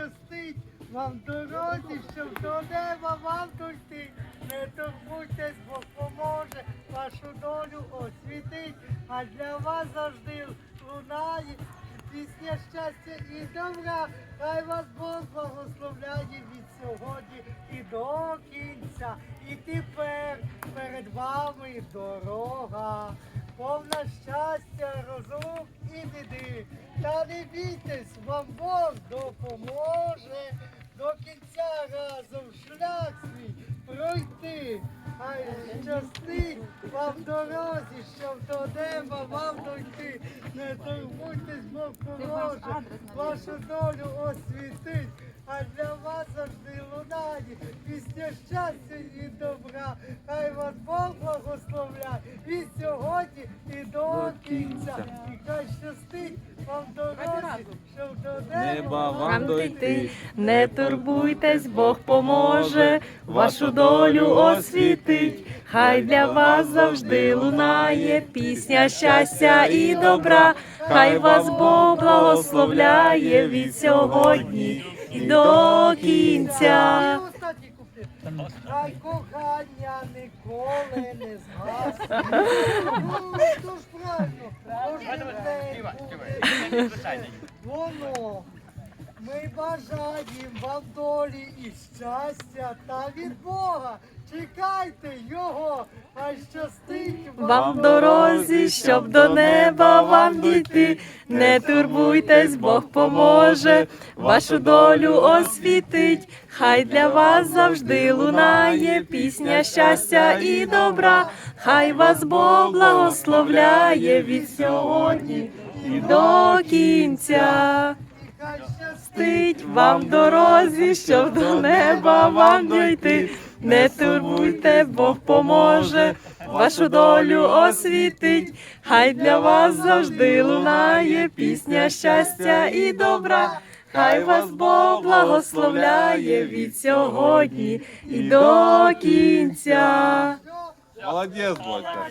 щастить вам дорозі, щоб до неба вам дойти. Не турбуйтесь, Бог поможе, вашу долю освітить, а для вас завжди лунає пісня щастя і добра. Хай вас Бог благословляє від сьогодні і до кінця. І тепер перед вами дорога, повна щастя, розумок і біди. Та не бійтесь, вам Бог допоможе до кінця разом шлях свій пройти. Хай щастить вам в дорозі, щоб до неба вам дойти. Не турбуйтесь, Бог поможе, вашу долю освітить. А для вас лунає пісня щастя і добра. Хай вас Бог благословляє від сьогодні і до кінця. І хай щастить вам в дорозі, щоб до неба вам дойти. Не турбуйтесь, Бог поможе, вашу долю освітить. Хай для вас завжди лунає пісня щастя і добра. Хай вас Бог благословляє від сьогодні і до кінця. Хай кохання ніколи не згасне. Ну, то ж правильно. Кожен день буде Воно. Ми бажаємо вам долі і щастя та від Бога. Чекайте його, а щастить Вам в дорозі, щоб до неба вам дійти. Не турбуйтесь, Бог поможе, вашу долю освітить. Хай для вас завжди лунає пісня щастя і добра. Хай вас Бог благословляє від сьогодні і до кінця. Щастить Стить вам в дорозі, щоб до неба вам дійти. Не турбуйте, Бог поможе, вашу долю освітить. Хай для вас завжди лунає пісня щастя і добра. Хай вас Бог благословляє від сьогодні і до кінця. Молодець, Бодька.